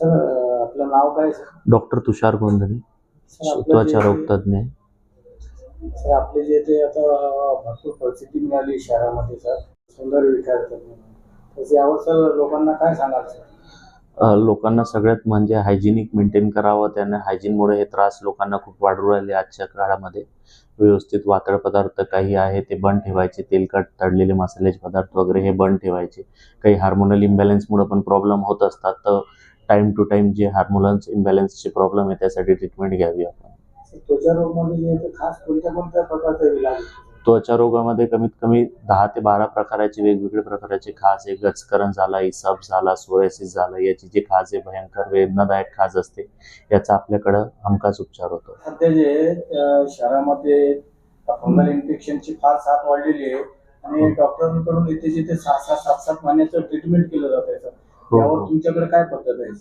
Sir आपलं नाव काय sir? Doctor Tushar Gondhale sir आपलं त्वचा जे- रोग तज्ञ सर आपले जे ते आता भरपूर परिस्थिती मिळाली शहरामध्ये सर. सुंदर विचार तर यावर सर लोकांना काय सांगाल सर? अ, लोकांना सगळ्यात म्हणजे हायजिनिक मेंटेन करावं त्याने हायजीनमुळे हे त्रास लोकांना खूप वाढू राहिले आजच्या काळामध्ये. व्यवस्थित वातळ पदार्थ काही आहे ते बंद ठेवायचे तेलकट तळलेले मसाल्याचे पदार्थ वगैरे हे बंद ठेवायचे. काही हार्मोनल इम्बॅलन्समुळे पण प्रॉब्लेम होत असतात. तर टाईम टू टाईम जे हार्मोनल्स इम्बॅलन्सचे प्रॉब्लेम आहे त्यासाठी ट्रीटमेंट घ्यावी आपण. त्वचा रोगमध्ये जे ते खास कोणत्या कोणत्या प्रकारचा इलाज आहे? त्वचा रोगामध्ये कमीत कमी दहा ते बारा प्रकाराचे वेगवेगळे प्रकाराचे खाज आहे. गचकरण झाला इसब झाला सोरेसिस झाला याची जी खाज आहे भयंकर वेदनादायक खाज असते याचा आपल्याकडं हमखास उपचार होतो. सध्या जे शहरामध्ये फंगल इन्फेक्शनची फार साथ वाढलेली आहे आणि डॉक्टरांकडून इथे जिथे सात सात सात सात महिन्याचं ट्रीटमेंट केलं जात आहे हो, हो. तुमच्याकडे काय पद्धत आहे?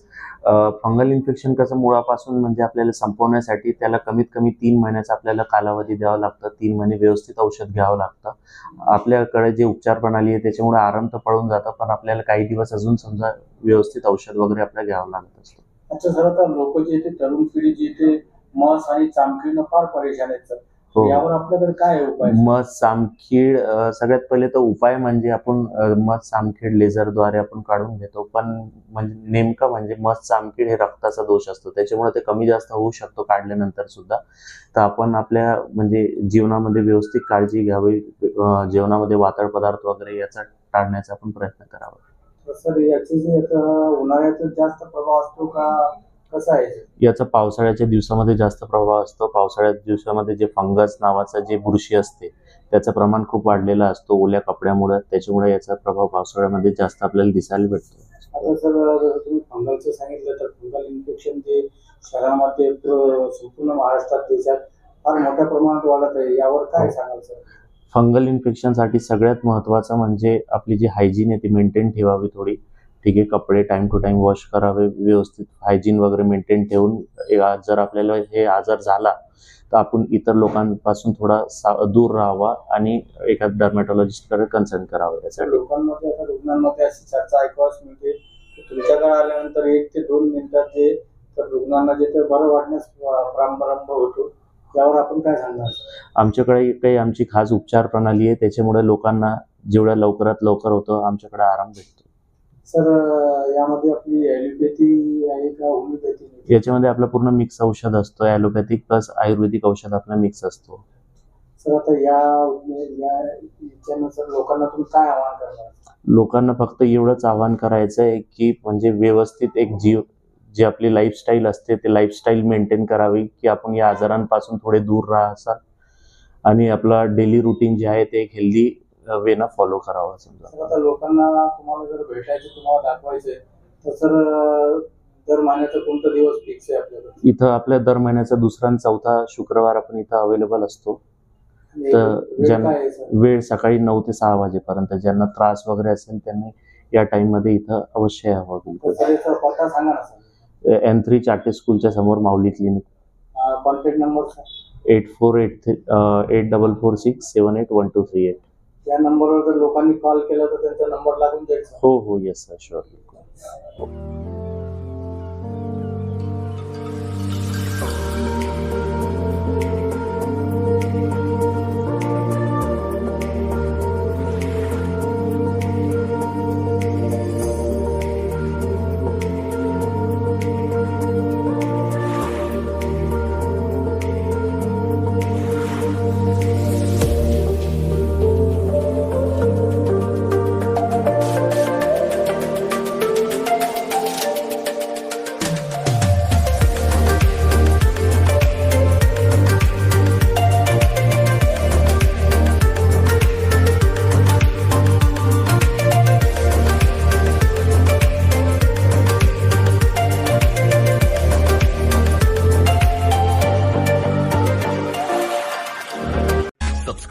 फंगल इन्फेक्शन कसं मुळापासून म्हणजे आपल्याला संपवण्यासाठी त्याला कमीत कमी तीन महिन्याचा आपल्याला कालावधी द्यावा लागतं. तीन महिने व्यवस्थित औषध घ्यावं लागतं. आपल्याकडे जे उपचार प्रणाली आहे त्याच्यामुळे आराम तर पडून जातं पण आपल्याला काही दिवस अजून समजा व्यवस्थित औषध वगैरे आपल्याला घ्यावं लागत असतं. अच्छा सर आता लोक जे तरुण पिढी जी ते मस आणि चामखीनं फार परेशान आहेत सर. यावर आपल्याकडे काय उपाय? मध सामखीड सगळ्यात पहिले तर उपाय म्हणजे आपण मध सामखीड लेझरद्वारे आपण काढून घेतो. पण म्हणजे नेमकं म्हणजे मध सामखीड हे रक्ताचा दोष असतो. त्याच्यामुळे ते कमी जास्त होऊ शकतो काढल्यानंतर सुद्धा. तर आपण आपल्या म्हणजे जीवनामध्ये व्यवस्थित काळजी घ्यावी. जेवणामध्ये वातळ पदार्थ वगैरे याचा टाळण्याचा आपण प्रयत्न करावा. सर याचे जे आता उन्हाळ्यात जास्त प्रभाव असतो का? कसा आहे? याचा पावसाळ्याच्या दिवसामध्ये जास्त प्रभाव असतो. पावसाळ्यात दिवसामध्ये जे फंगस नावाचा जे बुरशी असते त्याचं प्रमाण खूप वाढलेलं असतो ओल्या कपड्यामुळे. त्याच्यामुळे याचा प्रभाव पावसाळ्यामध्ये जास्त आपल्याला दिसायला भेटतो. आता सर तुम्ही फंगलचं सांगितलं तर फंगल इन्फेक्शन जे शहरामध्ये प्र- संपूर्ण महाराष्ट्रात देशात फार मोठ्या प्रमाणात वाढत आहे. यावर काय सांगाल सर? फंगल इन्फेक्शनसाठी सगळ्यात महत्त्वाचं म्हणजे आपली जी हायजीन आहे ती मेंटेन ठेवावी थोडी. ठीक आहे कपडे टाइम टू टाइम वॉश करावे व्यवस्थित हायजीन वगैरे मेंटेन ठेवून जर आपल्याला हे आजार झाला तर आपण इतर लोकांपासून थोडा सा दूर राहावा आणि एका डर्मॅटॉलॉजिस्टकडे कन्सल्ट करावं यासाठी लोकांमध्ये आता रुग्णांमध्ये अशी चर्चा ऐकावाच मिळते तुमच्याकडे आल्यानंतर एक ते दोन मिनिटात जे तर रुग्णांना जे ते बरं वाटण्यास प्रारंभ होतो यावर आपण काय सांगणार? आमच्याकडे काही आमची खास उपचार प्रणाली आहे त्याच्यामुळे लोकांना जेवढ्या लवकरात लवकर होतं आमच्याकडे आराम भेटतो सर यामध्ये आपली ॲलोपॅथी आहे का होमिओपॅथी याच्यामध्ये आपला पूर्ण मिक्स औषध असतो. ॲलोपॅथिक प्लस आयुर्वेदिक औषध आपला मिक्स असतो. सर आता या या याच्यानं सर लोकांना तुम्ही काय आवाहन करणार? लोकांना फक्त एवढंच आवाहन करायचं आहे की म्हणजे व्यवस्थित एक जीव जी आपली लाईफस्टाईल असते ते लाईफस्टाईल मेंटेन करावी की आपण या आजारांपासून थोडे दूर राहाल आणि आपला डेली रुटीन जे आहे ते एक हेल्दी वेनं फॉलो करावं समजा. आता लोकांना तुम्हाला जर भेटायचं तुम्हाला दाखवायचंय तर सर दर महिन्याचा कोणता दिवस फिक्स आहे आपल्याकडे? इथं आपल्या दर महिन्याचा दुसरा आणि चौथा शुक्रवार आपण इथं अवेलेबल असतो. आणि तर वेळ ज्यांना- काय आहे सर? वेळ सकाळी नऊ ते सहा वाजेपर्यंत ज्यांना त्रास वगैरे असेल त्यांनी या टाईममध्ये इथं अवश्य यावं तर बिलकुल सर याचा पत्ता सांगा ना सर. एन थ्री चाटे स्कूलच्या समोर Mauli clinic. Contact number eight four eight three eight double four six seven eight one two three eight. या नंबरवर जर लोकांनी कॉल केला तर त्यांचा नंबर लागून सर हो हो. Yes sir sure